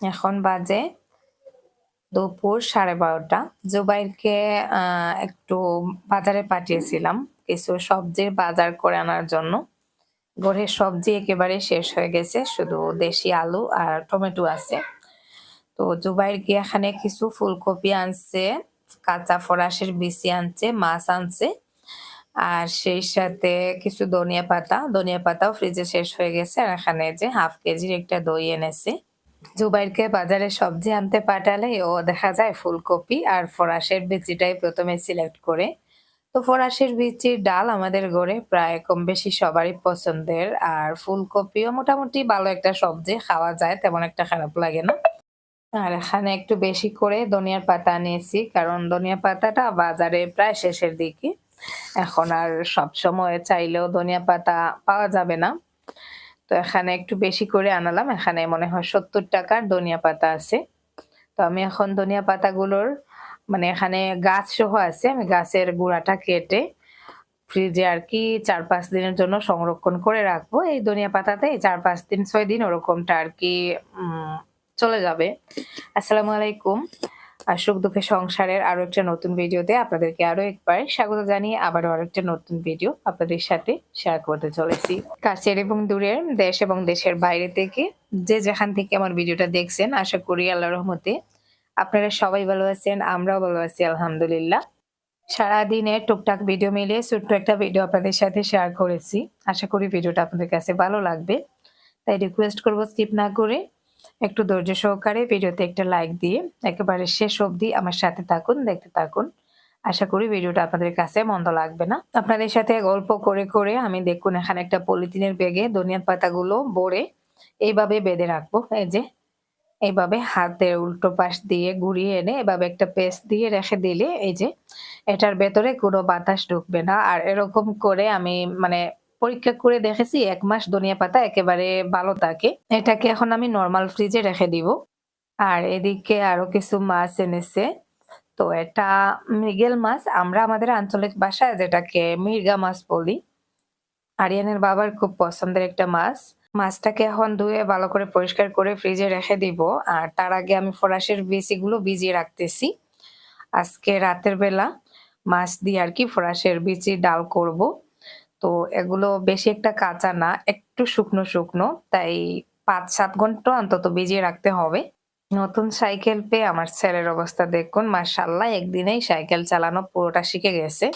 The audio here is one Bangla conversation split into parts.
এখন বাজে দুপুর সাড়ে বারোটা। জুবাইরকে একটু বাজারে পাঠিয়েছিলাম কিছু সবজির বাজার করে আনার জন্য। ঘরের সবজি একেবারে শেষ হয়ে গেছে, শুধু দেশি আলু আর টমেটো আছে। তো জুবাইর গিয়ে এখানে কিছু ফুলকপি আনছে, কাঁচা ফরাসের বিচি আনছে, মাছ আনছে। আর সেই সাথে কিছু ধনিয়া পাতা, ধনিয়া পাতাও ফ্রিজে শেষ হয়ে গেছে। আর এখানে যে হাফ কেজির একটা দই এনেছে। জুবাইরকে বাজারে সবজি আনতে পাঠালে ও দেখা যায় ফুলকপি আর ফরাসের বিচিটাই প্রথমে সিলেক্ট করে। তো ফরাসির বিচির ডাল আমাদের ঘরে প্রায় কম বেশি সবারই পছন্দের আর ফুলকপিও মোটামুটি ভালো একটা সবজি, খাওয়া যায়, তেমন একটা খারাপ লাগে না। আর এখানে একটু বেশি করে ধনিয়ার পাতা নিয়েছি, কারণ ধনিয়া পাতাটা বাজারে প্রায় শেষের দিকে। এখন আর সব সময় চাইলেও ধনিয়া পাতা পাওয়া যাবে না। তো এখানে একটু বেশি করে আনালাম। এখানে মনে হয় সত্তর টাকার ধনিয়া পাতা আছে। তো আমি এখন ধনিয়া পাতাগুলোর মানে এখানে গাছ সহ আছে, আমি গাছের গুঁড়াটা কেটে ফ্রিজে আর কি চার পাঁচ দিনের জন্য সংরক্ষণ করে রাখব। এই ধনিয়া পাতাতে চার পাঁচ দিন, ছয় দিন ওরকমটা আর কি চলে যাবে। আসসালামু আলাইকুম। আর সুখ দুঃখে সংসারের আরও একটা নতুন ভিডিওতে আপনাদেরকে আরও একবার স্বাগত জানিয়ে আবারও আরও একটা নতুন ভিডিও আপনাদের সাথে শেয়ার করতে চলেছি। কাছের এবং দূরের দেশ এবং দেশের বাইরে থেকে যে যেখান থেকে আমার ভিডিওটা দেখছেন, আশা করি আল্লাহ রহমতে আপনারা সবাই ভালো আছেন, আমরাও ভালো আছি, আলহামদুলিল্লাহ। সারাদিনে টুকটাক ভিডিও মিলিয়ে ছোট্ট একটা ভিডিও আপনাদের সাথে শেয়ার করেছি। আশা করি ভিডিওটা আপনাদের কাছে ভালো লাগবে। তাই রিকোয়েস্ট করব স্কিপ না করে একটু ধৈর্য সহকারে ভিডিওতে একটা লাইক দিয়ে একেবারে শেষ অবধি আমার সাথে থাকুন, দেখতে থাকুন। আশা করি ভিডিওটা আপনাদের কাছে মন্দ লাগবে না। আপনাদের সাথে গল্প করে করে আমি দেখুন এখানে একটা পলিথিনের ব্যাগে ধনিয়ার পাতাগুলো ভরে এইভাবে বেঁধে রাখব। এই যে, এইভাবে হাতের উল্টো পাশ দিয়ে ঘুরিয়ে এনে এভাবে একটা পেস্ট দিয়ে রেখে দিলে এই যে, এটার ভেতরে কোনো বাতাস ঢুকবে না। আর এরকম করে আমি মানে পরীক্ষা করে দেখেছি, এক মাস ধনিয়া পাতা একেবারে ভালো থাকে। এটাকে এখন আমি নর্মাল ফ্রিজে রেখে দিব। আর এদিকে আরও কিছু মাছ এনেছে। তো এটা মৃগেল মাছ, আমরা আমাদের আঞ্চলিক ভাষায় যেটাকে মির্গা মাছ বলি। আরিয়ানের বাবার খুব পছন্দের একটা মাছ। মাছটাকে এখন ধুয়ে ভালো করে পরিষ্কার করে ফ্রিজে রেখে দিব। আর তার আগে আমি ফরাসের বিচিগুলো ভিজিয়ে রাখতেছি। আজকে রাতের বেলা মাছ দিয়ে আর কি ফরাসের বিচি ডাল করব। তো এগুলো বেশি একটা কাঁচা না, একটু শুকনো শুকনো। তাই পাঁচ, সাত ঘণ্টা অন্তত ভিজিয়ে রাখতে হবে। নতুন সাইকেল পেয়ে আমার ছেলের অবস্থা দেখুন। মার্শাল্লাহ একদিনেই সাইকেল চালানো পুরোটা শিখে গেছে।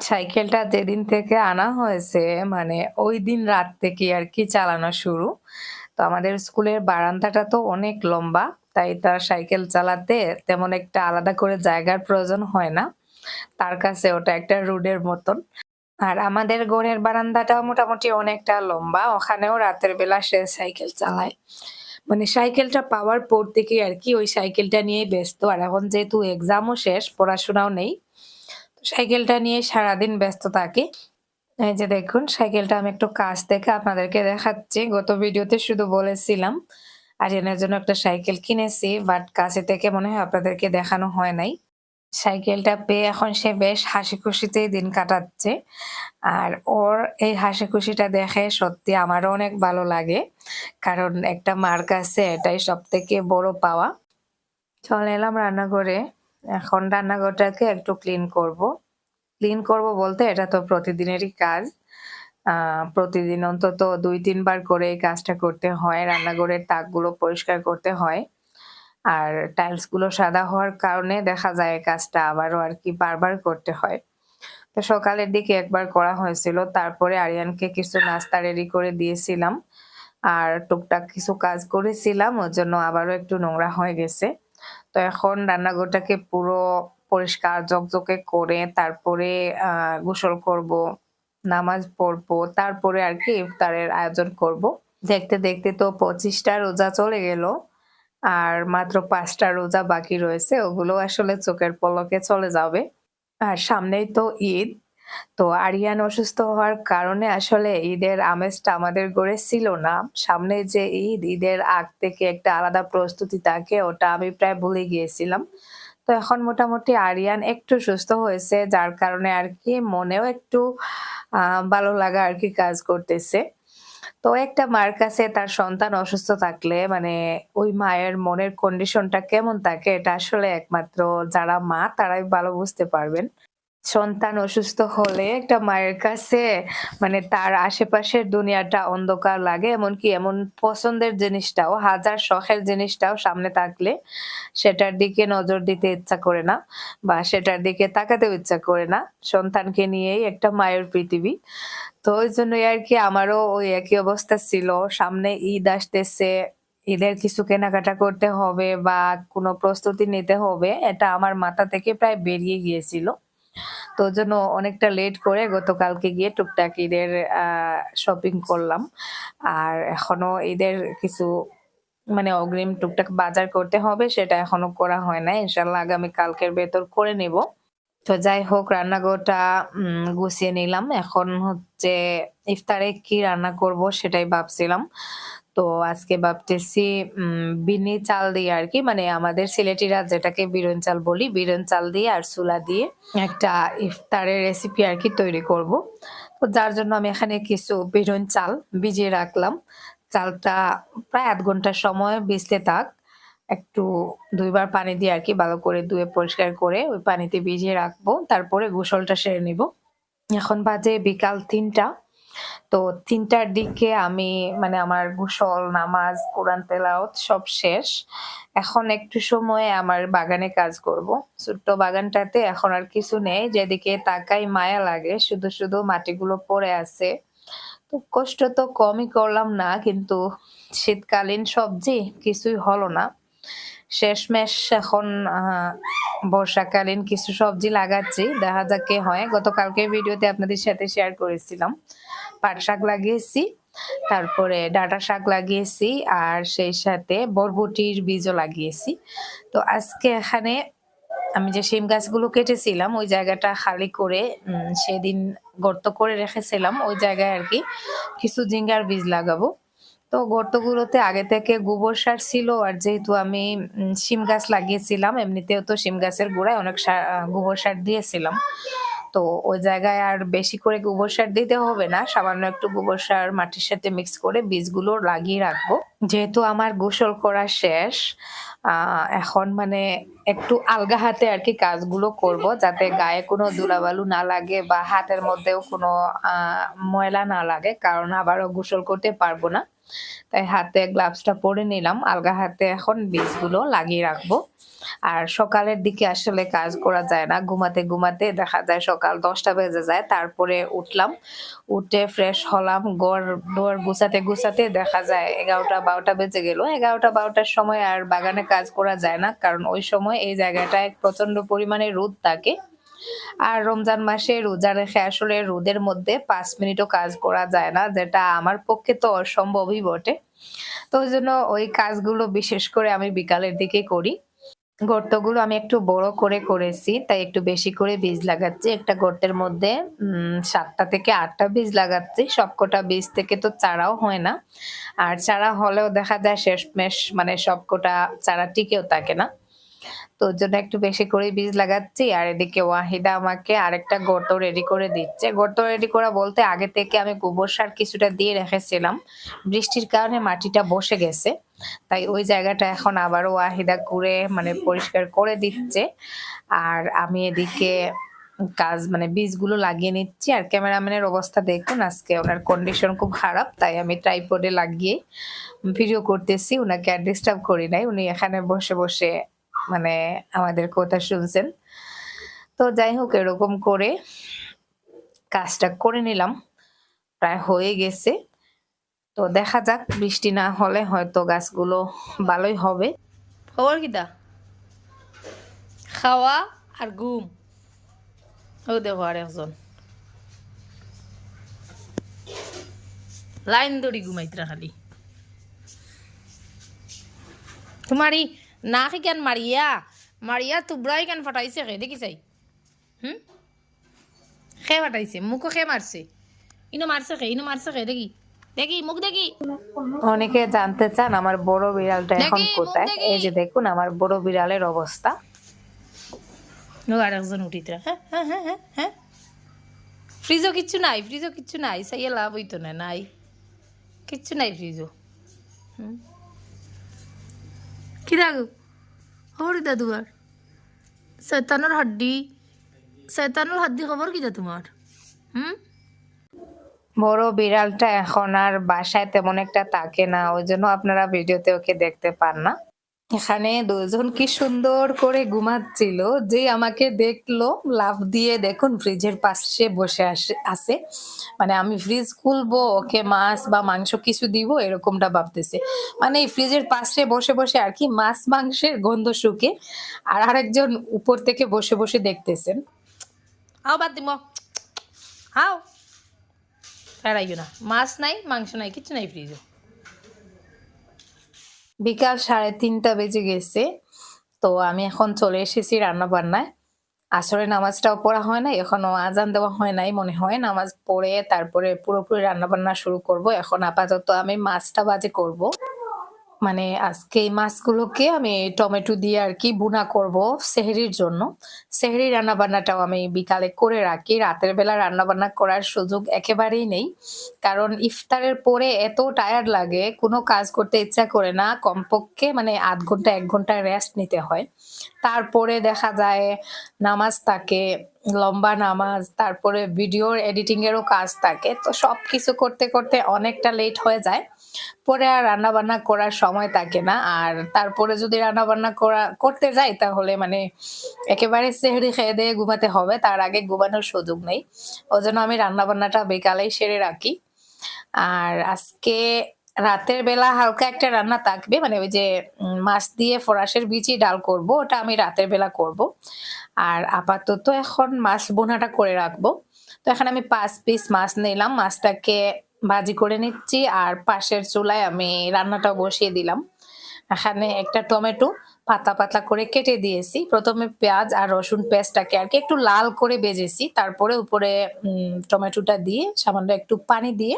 সাইকেলটা যেদিন থেকে আনা হয়েছে মানে ওই দিন রাত থেকে আর কি চালানো শুরু। তো আমাদের স্কুলের বারান্দাটা তো অনেক লম্বা, তাই তার সাইকেল চালাতে তেমন একটা আলাদা করে জায়গার প্রয়োজন হয় না। তার কাছে ওটা একটা রোডের মতন। আর আমাদের ঘরের বারান্দাটাও মোটামুটি অনেকটা লম্বা, ওখানেও রাতের বেলা সে সাইকেল চালায়। মানে সাইকেলটা পাওয়ার পর থেকে আর কি ওই সাইকেলটা নিয়ে ব্যস্ত। আর এখন যেহেতু এক্সামও শেষ, পড়াশোনাও নেই সাইকেলটা নিয়ে সারাদিন ব্যস্ত থাকে। এই যে দেখুন, সাইকেলটা আমি একটু কাছ থেকে আপনাদেরকে দেখাচ্ছি। গত ভিডিওতে শুধু বলেছিলাম আর এনার জন্য একটা সাইকেল কিনেছি বাট কাছে থেকে মনে হয় আপনাদেরকে দেখানো হয় নাই। সাইকেলটা পেয়ে এখন সে বেশ হাসি খুশিতেই দিন কাটাচ্ছে। আর ওর এই হাসি খুশিটা দেখে সত্যি আমারও অনেক ভালো লাগে। কারণ একটা মার কাছে এটাই সব থেকে বড় পাওয়া। চলে এলাম রান্নাঘরে। এখন রান্নাঘরটাকে একটু ক্লিন করব। ক্লিন করব বলতে এটা তো প্রতিদিনেরই কাজ। প্রতিদিন অন্তত দুই, তিনবার করে এই কাজটা করতে হয়। রান্নাঘরের তাকগুলো পরিষ্কার করতে হয়। আর টাইলসগুলো সাদা হওয়ার কারণে দেখা যায় কাজটা আবারও আর কি বারবার করতে হয়। তো সকালের দিকে একবার করা হয়েছিল, তারপরে আরিয়ানকে কিছু নাস্তা রেডি করে দিয়েছিলাম আর টুকটাক কিছু কাজ করেছিলাম, ওর জন্য আবারও একটু নোংরা হয়ে গেছে। তো এখন রান্নাঘরটাকে পুরো পরিষ্কার জকজকে করে তারপরে আহ গোসল করব, নামাজ পড়ব, তারপরে আর কি ইফতারের আয়োজন করব। দেখতে দেখতে তো পঁচিশটা রোজা চলে গেল। আর মাত্র পাঁচটা রোজা বাকি রয়েছে, ওগুলো আসলে চোখের পলকে চলে যাবে। আর সামনেই তো ঈদ, তো আরিয়ান অসুস্থ হওয়ার কারণে আসলে ঈদের আমেজটা আমাদের গড়ে ছিল না। সামনে যে ঈদ, ঈদের আগ থেকে একটা আলাদা প্রস্তুতি থাকে, ওটা আমি প্রায় ভুলে গিয়েছিলাম। তো এখন মোটামুটি আরিয়ান একটু সুস্থ হয়েছে, যার কারণে আর কি মনেও একটু ভালো লাগা আর কি কাজ করতেছে। তো একটা মার কাছে তার সন্তান অসুস্থ থাকলে মানে ওই মায়ের মনের কন্ডিশনটা কেমন থাকে, এটা আসলে একমাত্র যারা মা, তারাই ভালো বুঝতে পারবেন। সন্তান অসুস্থ হলে একটা মায়ের কাছে মানে তার আশেপাশের দুনিয়াটা অন্ধকার লাগে। এমনকি এমন পছন্দের জিনিসটাও, হাজার শখের জিনিসটাও সামনে থাকলে সেটার দিকে নজর দিতে ইচ্ছা করে না বা সেটার দিকে তাকাতেও ইচ্ছা করে না সন্তানকে নিয়েই একটা মায়ের পৃথিবী। তো ওই জন্যই আর কি আমারও ওই একই অবস্থা ছিল। সামনে ঈদ আসতেছে, ঈদের কিছু কেনাকাটা করতে হবে বা কোনো প্রস্তুতি নিতে হবে, এটা আমার মাথা থেকে প্রায় বেরিয়ে গিয়েছিল। তো জন্য অনেকটা লেট করে গতকালকে গিয়ে টুকটাক ঈদের শপিং করলাম। আর এখনও ঈদের কিছু মানে অগ্রিম টুকটাক বাজার করতে হবে, সেটা এখনও করা হয় না ইনশাল্লাহ আগামী কালকের ভেতর করে নেব। তো যাই হোক, রান্নাঘরটা গুছিয়ে নিলাম। এখন হচ্ছে ইফতারে কি রান্না করব সেটাই ভাবছিলাম। তো আজকে ভাবতেছি বিনি চাল দিয়ে আর কি মানে আমাদের সিলেটিরা যেটাকে বিরন চাল বলি, বিরন চাল দিয়ে আর চুলা দিয়ে একটা ইফতারের রেসিপি আর কি তৈরি করব। তো যার জন্য আমি এখানে কিছু বিরন চাল ভিজিয়ে রাখলাম। চালটা প্রায় আধ ঘণ্টা সময় ভিজতে থাক। একটু দুইবার পানি দিয়ে আর কি ভালো করে ধুয়ে পরিষ্কার করে ওই পানিতে ভিজিয়ে রাখব। তারপরে গোসলটা সেরে নিব। এখন বাজে বিকাল তিনটা। তো তিনটার দিকে আমি মানে আমার গোসল, নামাজ, কোরআন তেলাওত সব শেষ। এখন একটু সময় আমার বাগানে কাজ করব। ছোট্ট বাগানটাতে এখন আর কিছু নেই, যেদিকে তাকাই মায়া লাগে, শুধু শুধু মাটিগুলো পড়ে আছে। তো কষ্ট তো কমই করলাম না, কিন্তু শীতকালীন সবজি কিছুই হলো না। শেষমেশ এখন বর্ষাকালীন কিছু সবজি লাগাচ্ছি। দেখা যাক কে হয়। গতকালকে ভিডিওতে আপনাদের সাথে শেয়ার করেছিলাম। পাট শাক লাগিয়েছি, তারপরে ডাটা শাক লাগিয়েছি, আর সেই সাথে বরবটির বীজও লাগিয়েছি। তো আজকে এখানে আমি যে শিম গাছগুলো কেটেছিলাম, ওই জায়গাটা খালি করে সেদিন গর্ত করে রেখেছিলাম, ওই জায়গায় আর কি কিছু জিঙ্গার বীজ লাগাবো। তো গর্তগুলোতে আগে থেকে গোবর সার ছিল, আর যেহেতু আমি শিম গাছ লাগিয়েছিলাম, এমনিতেও তো শিম গাছের গোড়ায় অনেক গোবর সার দিয়েছিলাম। তো ওই জায়গায় আর বেশি করে গোবর সার দিতে হবে না। সামান্য একটু গোবর সার মাটির সাথে মিক্স করে বীজগুলো লাগিয়ে রাখব। যেহেতু আমার গোসল করা শেষ এখন মানে একটু আলগা হাতে আর কি কাজগুলো করব যাতে গায়ে কোনো ধুলাবালু না লাগে বা হাতের মধ্যেও কোনো ময়লা না লাগে, কারণ আবারও গোসল করতে পারব না। তাই হাতে গ্লাভসটা পরে নিলাম। আলগা হাতে এখন বীজগুলো লাগিয়ে রাখব। আর সকালের দিকে আসলে কাজ করা যায় না। ঘুমাতে ঘুমাতে দেখা যায় সকাল দশটা বেজে যায়। তারপরে উঠলাম। উঠে ফ্রেশ হলাম। গড় ডোর গুছাতে গুছাতে দেখা যায় এগারোটা বারোটা বেজে গেল। এগারোটা বারোটার সময় আর বাগানে কাজ করা যায় না। কারণ ওই সময় এই জায়গাটায় প্রচণ্ড পরিমাণে রোদ থাকে। আর রমজান মাসে রোজা রেখে আসলে রোদের মধ্যে পাঁচ মিনিটও কাজ করা যায় না, যেটা আমার পক্ষে তো অসম্ভবই বটে। তো ওই জন্য ওই কাজগুলো বিশেষ করে আমি বিকালের দিকে করি। গর্তগুলো আমি একটু বড় করে করেছি, তাই একটু বেশি করে বীজ লাগাচ্ছি। একটা গর্তের মধ্যে সাতটা থেকে আটটা বীজ লাগাচ্ছি। সবকটা বীজ থেকে তো চারাও হয় না। আর চারা হলেও দেখা যায় শেষমেশ মানে সবকটা চারা টিকেও থাকে না। তো ওর জন্য একটু বেশি করে বীজ লাগাচ্ছি, আর এদিকে ওয়াহিদা আমাকে আরেকটা গর্ত রেডি করে দিচ্ছে। গর্ত রেডি করা বলতে আগে থেকে আমি গোবর সার কিছুটা দিয়ে রেখেছিলাম। বৃষ্টির কারণে মাটিটা বসে গেছে। তাই ওই জায়গাটা এখন আবারও ওয়াহিদা করে মানে পরিষ্কার করে দিচ্ছে। আর আমি এদিকে কাজ মানে বীজগুলো লাগিয়ে নিচ্ছি। আর ক্যামেরাম্যানের অবস্থা দেখুন, আজকে ওনার কন্ডিশন খুব খারাপ, তাই আমি ট্রাইপডে লাগিয়ে ভিডিও করতেছি। ওনাকে আর ডিস্টার্ব করি নাই। উনি এখানে বসে বসে মানে আমাদের কথা শুনছেন। তো যাই হোক, এরকম করে কাজটা করে নিলাম। প্রায় হয়ে গেছে। তো দেখা যাক, বৃষ্টি না হলে হয়তো গাছগুলো ভালোই হবে। খবর কিতা খাওয়া আর ঘুম। ও দেখো আর একজন লাইন দড়ি ঘুমাইতরা খালি। তোমারি না কি কেন মারিয়া মারিয়া তুবড়াই কেন ফাটাইছে খে দেখি চাই হুম? খে ফাটাইছে মুখও খে মারছে ইনো মারছে খে ইনো মারছে খে দেখি। দেখি মুখ দেখি। অনেকে জানতে চান আমার বড় বিড়ালটা এখন কোথায়। এই যে দেখুন আমার বড় বিড়ালের অবস্থা। ও আর একজন উঠিতরা হ্যাঁ হ্যাঁ হ্যাঁ হ্যাঁ হ্যাঁ ফ্রিজও কিচ্ছু নাই ফ্রিজও কিচ্ছু নাই। সাইয়ে লাভ হইতো না নাই। কিচ্ছু নাই ফ্রিজও হুম? কি দেখো খবর কিতা তোমার শৈতানোর হাড্ডি শৈতানোর হাড্ডি খবর কিতা তোমার হুম বড় বিড়ালটা এখন আর বাসায় তেমন একটা থাকে না, ওই জন্য আপনারা ভিডিওতে ওকে দেখতে পান না। এখানে দুজন কি সুন্দর করে ঘুমাচ্ছিল। যে আমাকে দেখল, লাফ দিয়ে দেখুন ফ্রিজের পাশে বসে আছে। মানে আমি ফ্রিজ খুলবো, ওকে মাছ বা মাংস কিছু দিব, এরকমটা ভাবতেছে। মানে এই ফ্রিজের পাশে বসে বসে আর কি মাছ মাংসের গন্ধ শুকে আর আরেকজন উপর থেকে বসে বসে দেখতেছেন। হাও বাদ দিম। আও। ফেরাইও না, মাছ নাই, মাংস নাই, কিচ্ছু নাই ফ্রিজও বিকাল সাড়ে তিনটা বেজে গেছে। তো আমি এখন চলে এসেছি রান্না বান্নায় আসরে নামাজটাও পড়া হয় না এখনও আজান দেওয়া হয় নাই মনে হয়। নামাজ পড়ে তারপরে পুরোপুরি রান্না বান্না শুরু করব। এখন আপাতত আমি মাছটা বাজে করব। মানে আজকে এই মাছগুলোকে আমি টমেটো দিয়ে আর কি বুনা করব সেহরির জন্য। সেহরি রান্না বান্নাটাও আমি বিকালে করে রাখি। রাতের বেলা রান্না বান্না করার সুযোগ একেবারেই নেই। কারণ ইফতারের পরে এত টায়ার্ড লাগে, কোনো কাজ করতে ইচ্ছা করে না। কমপক্ষে মানে আধ ঘণ্টা, এক ঘণ্টা রেস্ট নিতে হয়। তারপরে দেখা যায় নামাজ থাকে, লম্বা নামাজ, তারপরে ভিডিওর এডিটিংয়েরও কাজ থাকে। তো সব কিছু করতে করতে অনেকটা লেট হয়ে যায়। পরে আর রান্না বান্না করার সময় থাকে না। আর তারপরে যদি রান্না বান্না করা, করতে যাই তাহলে মানে একেবারে সেহরি খেয়ে দিয়ে ঘুমাতে হবে। তার আগে ঘুমানোর সুযোগ নেই। ওই জন্য আমি রান্না বান্নাটা বিকালেই সেরে রাখি। আর আজকে রাতের বেলা হালকা একটা রান্না থাকবে। মানে ওই যে মাছ দিয়ে ফরাসের বিচি ডাল করব, ওটা আমি রাতের বেলা করব। আর আপাতত এখন মাছ বোনাটা করে রাখব। তো এখন আমি পাঁচ পিস মাছ নিলাম। মাছটাকে ভাজি করে নিচ্ছি আর পাশের চুলায় আমি রান্নাটাও বসিয়ে দিলাম। এখানে একটা টমেটো পাতা পাতা করে কেটে দিয়েছি। প্রথমে পেঁয়াজ আর রসুন পেঁয়াজটাকে আর কি একটু লাল করে বেজেছি। তারপরে উপরে টমেটোটা দিয়ে সামান্য একটু পানি দিয়ে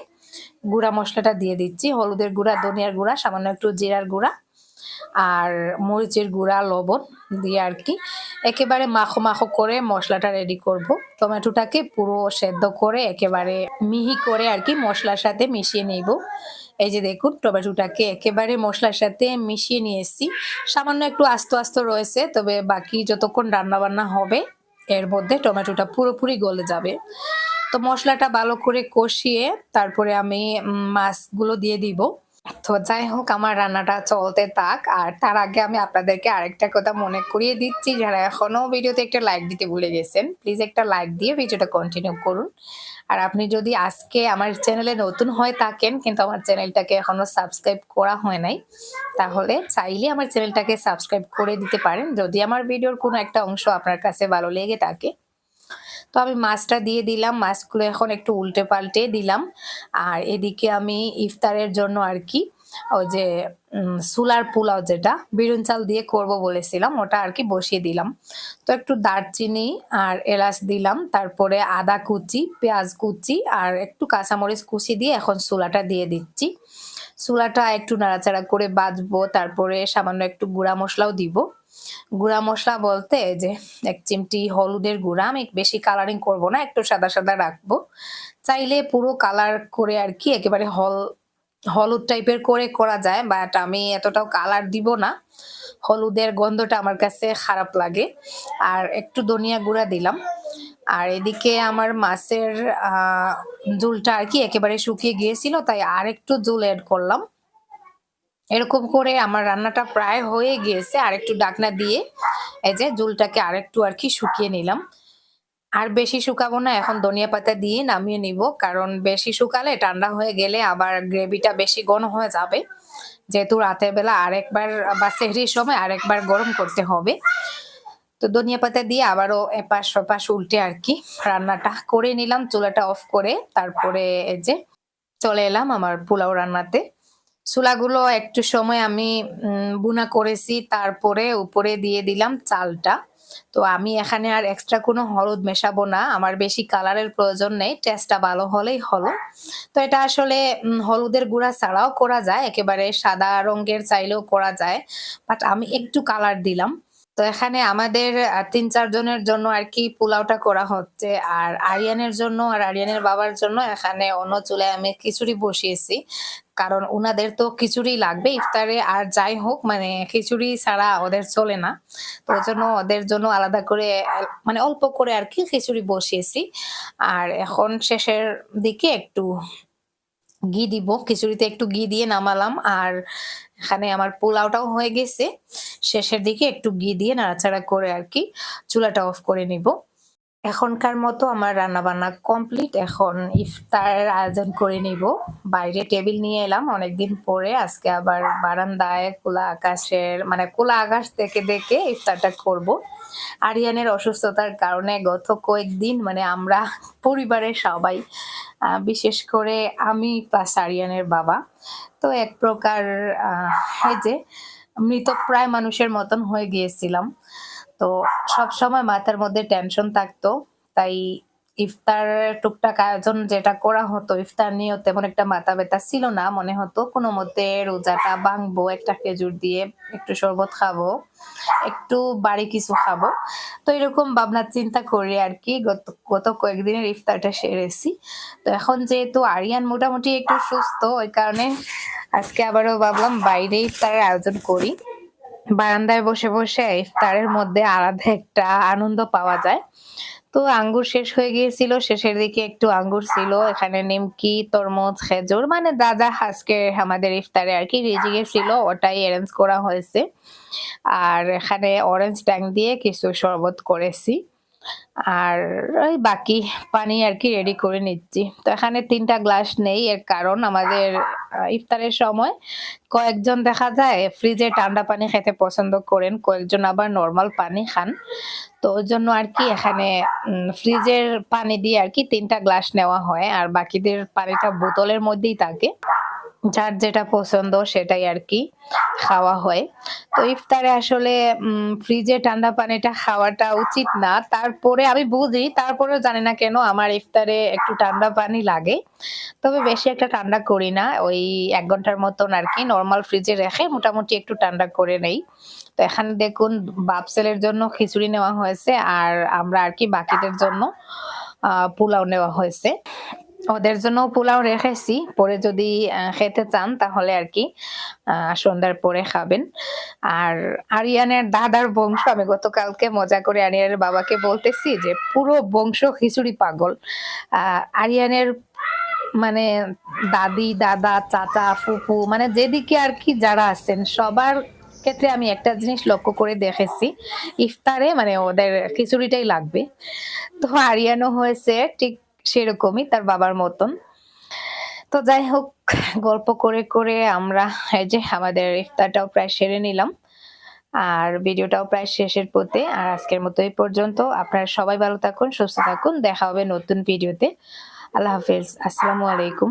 গুঁড়া মশলাটা দিয়ে দিচ্ছি। হলুদের গুঁড়া, ধনিয়ার গুঁড়া, সামান্য একটু জিরার গুঁড়া আর মরিচের গুঁড়া, লবণ দিয়ে আর কি। একেবারে মাখো মাখো করে মশলাটা রেডি করব। টমেটোটাকে পুরো সেদ্ধ করে একেবারে মিহি করে আর কি মশলার সাথে মিশিয়ে নিব। এই যে দেখুন, টমেটোটাকে একেবারে মশলার সাথে মিশিয়ে নিয়ে এসেছি। সামান্য একটু আস্ত আস্ত রয়েছে, তবে বাকি যতক্ষণ রান্না বান্না হবে, এর মধ্যে টমেটোটা পুরোপুরি গলে যাবে। তো মশলাটা ভালো করে কষিয়ে তারপরে আমি মাছগুলো দিয়ে দিব। তো যাই হোক, আমার রান্নাটা চলতে থাক। আর তার আগে আমি আপনাদেরকে আরেকটা কথা মনে করিয়ে দিচ্ছি। যারা এখনও ভিডিওতে একটা লাইক দিতে ভুলে গেছেন প্লিজ একটা লাইক দিয়ে ভিডিওটা কন্টিনিউ করুন। আর আপনি যদি আজকে আমার চ্যানেলে নতুন হয়ে থাকেন, কিন্তু আমার চ্যানেলটাকে এখনও সাবস্ক্রাইব করা হয় নাই, তাহলে চাইলে আমার চ্যানেলটাকে সাবস্ক্রাইব করে দিতে পারেন। যদি আমার ভিডিওর কোনো একটা অংশ আপনার কাছে ভালো লেগে থাকে তো আমি মাছটা দিয়ে দিলাম, মাছগুলো এখন একটু উল্টে পাল্টে দিলাম। আর এদিকে আমি ইফতারের জন্য আর কি, ওই যে সুলার পোলাও যেটা বিরুন চাল দিয়ে করব বলেছিলাম, ওটা আর কি বসিয়ে দিলাম। তো একটু দারচিনি আর এলাচ দিলাম, তারপরে আদা কুচি, পেঁয়াজ কুচি আর একটু কাঁচামরিচ কুচি দিয়ে এখন সুলাটা দিয়ে দিচ্ছি। সুলাটা একটু নাড়াচাড়া করে বাজবো তারপরে সামান্য একটু গুঁড়া মশলাও দিব। গুঁড়া মশলা বলতে যে এক চিমটি হলুদের গুঁড়া, আমি বেশি কালারিং করব না, একটু সাদা সাদা রাখব। চাইলে পুরো কালার করে আর কি একেবারে হল, হলুদ টাইপের করে করা যায় বাট আমি এতটাও কালার দিব না। হলুদের গন্ধটা আমার কাছে খারাপ লাগে। আর একটু ধনিয়া গুঁড়া দিলাম। আর এদিকে আমার মাছের ঝোলটা আর কি একেবারে শুকিয়ে গিয়েছিল, তাই আর একটু জুল অ্যাড করলাম। এরকম করে আমার রান্নাটা প্রায় হয়ে গিয়েছে। আর একটু ডাকনা দিয়ে এই যে ঝোলটাকে আরেকটু আর কি শুকিয়ে নিলাম। আর বেশি শুকাবো না, এখন ধনিয়া পাতা দিয়ে নামিয়ে নিব। কারণ বেশি শুকালে ঠান্ডা হয়ে গেলে আবার গ্রেভিটা বেশি ঘন হয়ে যাবে। যেহেতু রাতের বেলা আরেকবার বা সেহরির সময় আরেকবার গরম করতে হবে। তো ধনিয়া পাতা দিয়ে আবারও এপাশ ওপাশ উল্টে আর কি রান্নাটা করে নিলাম। চুলাটা অফ করে তারপরে এই যে চলে এলাম আমার পোলাও রান্নাতে। চুলাগুলো একটু সময় আমি বুনা করেছি, তারপরে উপরে দিয়ে দিলাম চালটা। তো আমি এখানে আর এক্সট্রা কোনো হলুদ মেশাবো না, আমার বেশি কালারের প্রয়োজন নেই টেস্টটা ভালো হলেই হলো। তো এটা আসলে হলুদের গুঁড়া ছাড়াও করা যায়, একেবারে সাদা রঙের চাইলেও করা যায় বাট আমি একটু কালার দিলাম। তো এখানে আমাদের তিন চারজনের জন্য আর কি পোলাওটা করা হচ্ছে, আর আরিয়ানের জন্য আর আরিয়ানের বাবার জন্য এখানে অন্য চুলায় আমি খিচুড়ি বসিয়েছি। কারণ ওনাদের তো খিচুড়ি লাগবে, ইফতারে আর যাই হোক মানে খিচুড়ি ছাড়া ওদের চলে না। তো ওই জন্য ওদের জন্য আলাদা করে মানে অল্প করে আর কি খিচুড়ি বসিয়েছি। আর এখন শেষের দিকে একটু ঘি দিব, খিচুড়িতে একটু ঘি দিয়ে নামালাম। আর এখানে আমার পোলাওটাও হয়ে গেছে। শেষের দিকে একটু ঘি দিয়ে নাড়াচাড়া করে আর কি চুলাটা অফ করে নিব। এখনকার মতো আমার রান্না বান্না কমপ্লিট এখন ইফতারের আয়োজন করে নিব। বাইরে টেবিল নিয়ে এলাম। অনেকদিন পরে আজকে আবার বারান্দায় খোলা আকাশের মানে খোলা আকাশ থেকে দেখে ইফতারটা করব। আরিয়ানের অসুস্থতার কারণে গত কয়েকদিন মানে আমরা পরিবারের সবাই বিশেষ করে আমি প্লাস আরিয়ানের বাবা। তো এক প্রকার আহ, যে মৃতপ্রায় মানুষের মতন হয়ে গিয়েছিলাম। তো সব সময় মাথার মধ্যে টেনশন থাকতো। তাই ইফতার টুকটাক আয়োজন যেটা করা হতো, ইফতার নিয়েও তেমন একটা মাথা ব্যথা ছিল না, মনে হতো কোনো মতে রোজাটা ভাঙবো, একটা খেজুর দিয়ে একটু শরবত খাব, একটু বাড়ি কিছু খাব। তো এরকম ভাবনা চিন্তা করে আর কি গত গত কয়েকদিনের ইফতারটা সেরেছি। তো এখন যেহেতু আরিয়ান মোটামুটি একটু সুস্থ, ওই কারণে আজকে আবারও ভাবলাম বাইরে ইফতারের আয়োজন করি। বারান্দায় বসে বসে ইফতারের মধ্যে আলাদা একটা আনন্দ পাওয়া যায়। তো আঙ্গুর শেষ হয়ে গিয়েছিল, শেষের দিকে একটু আঙ্গুর ছিল, এখানে নিমকি, তরমুজ, খেজুর মানে যা আজকে আমাদের ইফতারে আর কি রিজিকে ছিল, ওটাই অ্যারেঞ্জ করা হয়েছে। আর এখানে অরেঞ্জ ট্যাং দিয়ে কিছু শরবত করেছি। আর ওই বাকি পানি আর কি রেডি করে নিচ্ছি। তো এখানে তিনটা গ্লাস নেই, এর কারণ আমাদের ইফতারের সময় কয়েকজন দেখা যায় ফ্রিজে ঠান্ডা পানি খেতে পছন্দ করেন, কয়েকজন আবার নর্মাল পানি খান। তো ওই জন্য আর কি এখানে ফ্রিজের পানি দিয়ে আর কি তিনটা গ্লাস নেওয়া হয়, আর বাকিদের পানিটা বোতলের মধ্যেই থাকে। যার যেটা পছন্দ সেটাই আর কি খাওয়া হয়। তো ইফতারে আসলে ফ্রিজে ঠান্ডা পানিটা খাওয়াটা উচিত না। তারপরে আমি বুঝি, তারপরেও জানি না কেন আমার ইফতারে একটু ঠান্ডা পানি লাগে। তবে বেশি একটা ঠান্ডা করি না, ওই এক ঘণ্টার মতন আর কি নর্মাল ফ্রিজে রেখে মোটামুটি একটু ঠান্ডা করে নেই। তো এখানে দেখুন বাপসেলের জন্য খিচুড়ি নেওয়া হয়েছে আর আমরা আর কি বাকিদের জন্য পোলাও নেওয়া হয়েছে। ওদের জন্য পোলাও রেখেছি। পরে যদি খেতে চান তাহলে আর কি সন্ধ্যার পরে খাবেন। আর আরিয়ানের দাদার বংশ, আমি গতকালকে মজা করে আরিয়ানের বাবাকে বলতেছি যে পুরো বংশ খিচুড়ি পাগল। আরিয়ানের মানে দাদি, দাদা, চাচা, ফুফু মানে যেদিকে আর কি যারা আছেন, সবার ক্ষেত্রে আমি একটা জিনিস লক্ষ্য করে দেখেছি, ইফতারে মানে ওদের খিচুড়িটাই লাগবে। তো আরিয়ানও হয়েছে, ঠিক সেরকমই তার বাবার মতন। তো যাই হোক, গল্প করে করে আমরা এই যে আমাদের ইফতারটাও প্রায় সেরে নিলাম। আর ভিডিওটাও প্রায় শেষের পথে। আর আজকের মতো এই পর্যন্ত। আপনারা সবাই ভালো থাকুন, সুস্থ থাকুন। দেখা হবে নতুন ভিডিওতে। আল্লাহ হাফিজ। আসসালামু আলাইকুম।